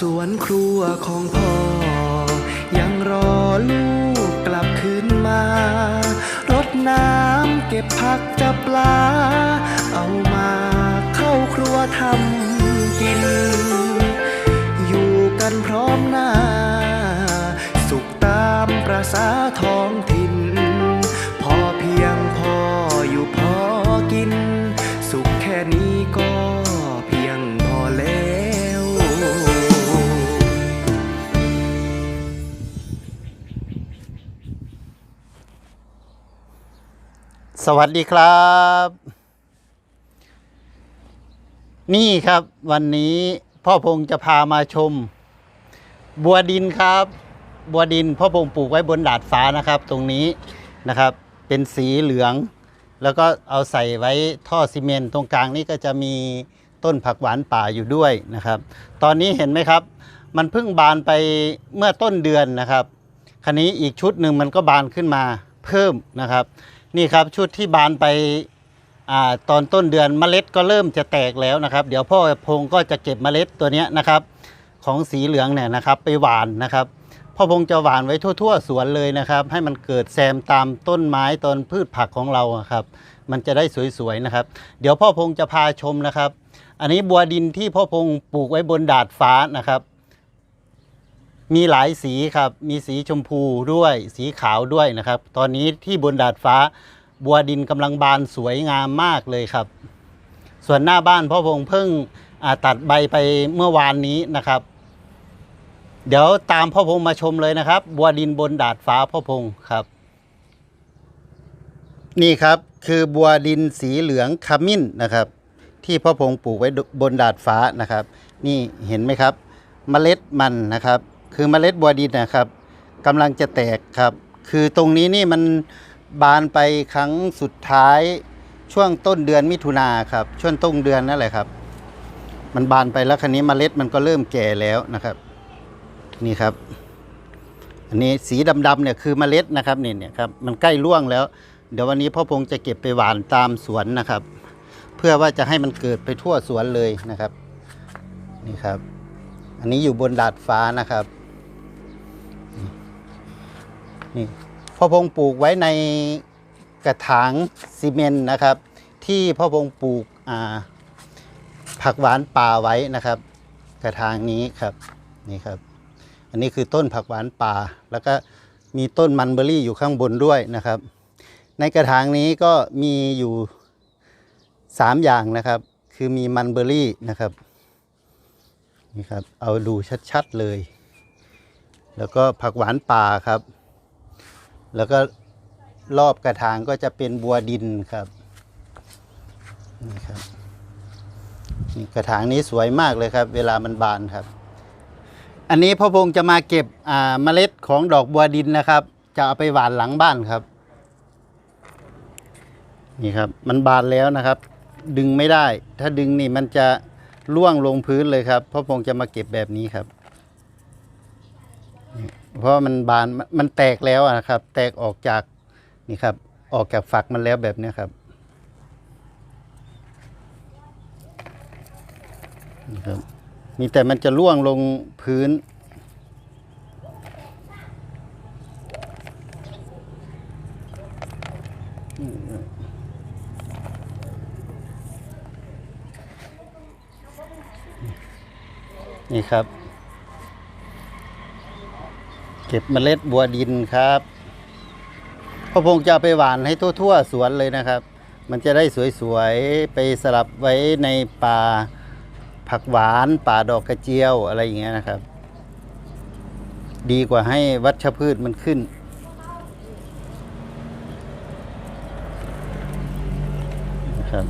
สวนครัวของพ่อ ยังรอลูกกลับคืนมา รดน้ำเก็บผักจับปลา เอามาเข้าครัวทำกิน อยู่กันพร้อมหน้า สุขตามประษาท้องถิ่น สวัสดีครับ นี่ครับวันนี้พ่อพงจะพามาชม บัวดินครับ บัวดินพ่อพงปลูกไว้บนดาดฟ้านะครับ ตรงนี้นะครับ เป็นสีเหลือง แล้วก็เอาใส่ไว้ท่อซีเมนต์ตรงกลางนี่ก็จะมีต้นผักหวานป่าอยู่ด้วยนะครับ ตอนนี้เห็นไหมครับ มันเพิ่งบานไปเมื่อต้นเดือนนะครับคันนี้อีกชุดหนึ่งมันก็บานขึ้นมาเพิ่มนะครับ นี่ครับชุดที่บานไปอตอนต้นเดือนเมล็ดก็เริ่มจะแตกแล้วนะครับ เดี๋ยวพ่อพงก็จะเก็บเมล็ดตัวนี้นะครับ ของสีเหลืองเนี่ยนะครับ ไปหว่านนะครับ พ่อพงจะหว่านไว้ทั่ว ๆ สวนเลยนะครับ ให้มันเกิดแซมตามต้นไม้ต้นพืชผักของเราครับ มันจะได้สวยๆนะครับ เดี๋ยวพ่อพงจะพาชมนะครับ อันนี้บัวดินที่พ่อพงปลูกไว้บนดาดฟ้านะครับ มีหลายสีครับ มีสีชมพูด้วยสีขาวด้วยนะครับ ตอนนี้ที่บนดาดฟ้าบัวดินกำลังบานสวยงามมากเลยครับ ส่วนหน้าบ้านพ่อพงเพิ่งตัดใบไปเมื่อวานนี้นะครับ เดี๋ยวตามพ่อพงมาชมเลยนะครับ บัวดินบนดาดฟ้าพ่อพงครับ นี่ครับคือบัวดินสีเหลืองขมิ้นนะครับ ที่พ่อพงปลูกไว้บนดาดฟ้านะครับ นี่เห็นไหมครับ เมล็ดมันนะครับ คือเมล็ดบัวดินนะครับกำลังจะแตกครับ คือตรงนี้นี่มันบานไปครั้งสุดท้ายช่วงต้นเดือนมิถุนาครับ ช่วงต้นเดือนนั่นแหละครับ มันบานไปแล้วคันนี้เมล็ดมันก็เริ่มแก่แล้วนะครับ นี่ครับ อันนี้สีดำๆเนี่ยคือเมล็ดนะครับนี่เนี่ยครับมันใกล้ร่วงแล้ว เดี๋ยววันนี้พ่อพงจะเก็บไปหว่านตามสวนนะครับ เพื่อว่าจะให้มันเกิดไปทั่วสวนเลยนะครับ นี่ครับ อันนี้อยู่บนดาดฟ้านะครับ นี่พ่อพงปลูกไว้ในกระถางซีเมนต์นะครับ ที่พ่อพงปลูกผักหวานป่าไว้นะครับ กระถางนี้ครับนี่ครับ อันนี้คือต้นผักหวานป่า แล้วก็มีต้นมันเบอรี่อยู่ข้างบนด้วยนะครับ ในกระถางนี้ก็มีอยู่สามอย่างนะครับ คือมีมันเบอรี่นะครับนี่ครับเอาดูชัดๆเลย แล้วก็ผักหวานป่าครับ แล้วก็รอบกระถางก็จะเป็นบัวดินครับนี่ครับนี่กระถางนี้สวยมากเลยครับ เวลามันบานครับ อันนี้พ่อพงษ์จะมาเก็บอ่าเมล็ดของดอกบัวดินนะครับ จะเอาไปหว่านหลังบ้านครับ นี่ครับ มันบานแล้วนะครับ ดึงไม่ได้ ถ้าดึงนี่มันจะล่วงลงพื้นเลยครับพ่อพงษ์จะมาเก็บแบบนี้ครับ เพราะมันบานมันแตกแล้วนะครับ แตกออกจากนี่ครับ ออกจากฝักมันแล้วแบบนี้ครับนี่ครับ มีแต่มันจะล่วงลงพื้น นี่ครับ เก็บเมล็ดบัวดินครับพ่อพงจะไปหวานให้ทั่วๆสวนเลยนะครับ มันจะได้สวยๆไปสลับไว้ในป่าผักหวานป่าดอกกระเจียวอะไรอย่างเงี้ยนะครับ ดีกว่าให้วัชพืชมันขึ้นนะครับ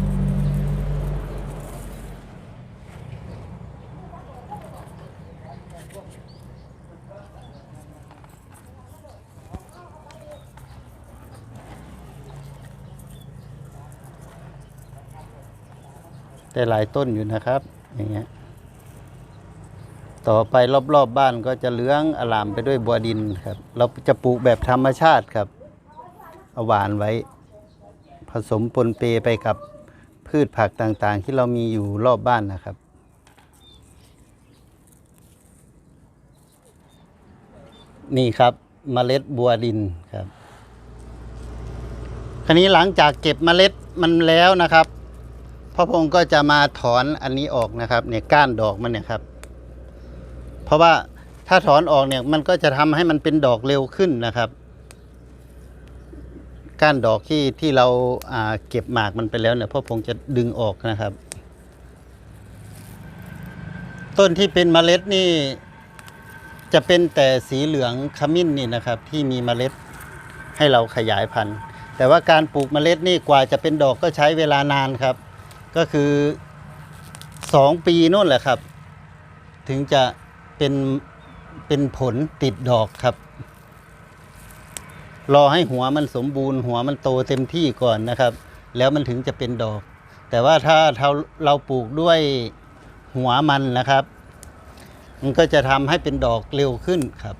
แต่หลายต้นอยู่นะครับ อย่างเงี้ย ต่อไปรอบๆบบ้านก็จะเลื้องอลามไปด้วยบัวดินครับ เราจะปลูกแบบธรรมชาติครับเอาหวานไว้ ผสมปนเปไปกับพืชผักต่างๆ ที่เรามีอยู่รอบบ้านนะครับนี่ครับเมล็ดบัวดินครับ คราวนี้หลังจากเก็บเมล็ดมันแล้วนะครับ พ่อพงศ์ก็จะมาถอนอันนี้ออกนะครับเนี่ยก้านดอกมันเนี่ยครับ เพราะว่าถ้าถอนออกเนี่ยมันก็จะทำให้มันเป็นดอกเร็วขึ้นนะครับ ก้านดอกที่ที่เราอ่าเก็บหมากมันไปแล้วเนี่ยพ่อพงศ์จะดึงออกนะครับ ต้นที่เป็นเมล็ดนี่ จะเป็นแต่สีเหลืองขมิ้นนี่นะครับ ที่มีเมล็ดให้เราขยายพันธุ์ แต่ว่าการปลูกเมล็ดนี่กว่าจะเป็นดอกก็ใช้เวลานานครับ ก็คือสองปีนู่นแหละครับ ถึงจะเป็นเป็นผลติดดอกครับ รอให้หัวมันสมบูรณ์หัวมันโตเต็มที่ก่อนนะครับ แล้วมันถึงจะเป็นดอก แต่ว่าถ้าเราเราปลูกด้วยหัวมันนะครับ มันก็จะทำให้เป็นดอกเร็วขึ้นครับ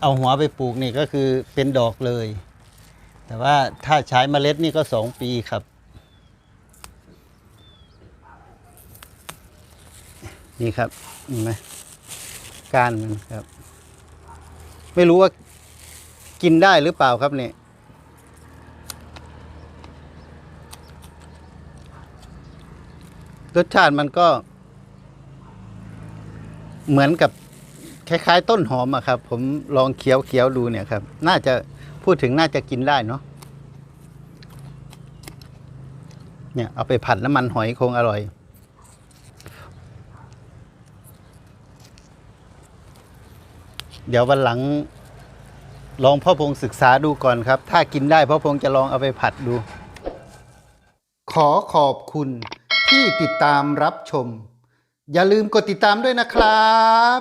เอาหัวไปปลูกนี่ก็คือเป็นดอกเลย แต่ว่าถ้าใช้เมล็ดนี่ก็สองปีครับ นี่ครับเห็นไหมก้านมันครับ ไม่รู้ว่ากินได้หรือเปล่าครับเนี่ยรสชาติมันก็ เหมือนกับคล้าย ๆ ต้นหอมอะครับ ผมลองเคี้ยวเคี้ยวดูเนี่ยครับ น่าจะพูดถึงน่าจะกินได้เนาะเนี่ยเอาไปผัดน้ำมันหอยคงอร่อย เดี๋ยววันหลัง ลองพ่อพงศึกษาดูก่อนครับ ถ้ากินได้พ่อพงจะลองเอาไปผัดดู ขอขอบคุณที่ติดตามรับชม อย่าลืมกดติดตามด้วยนะครับ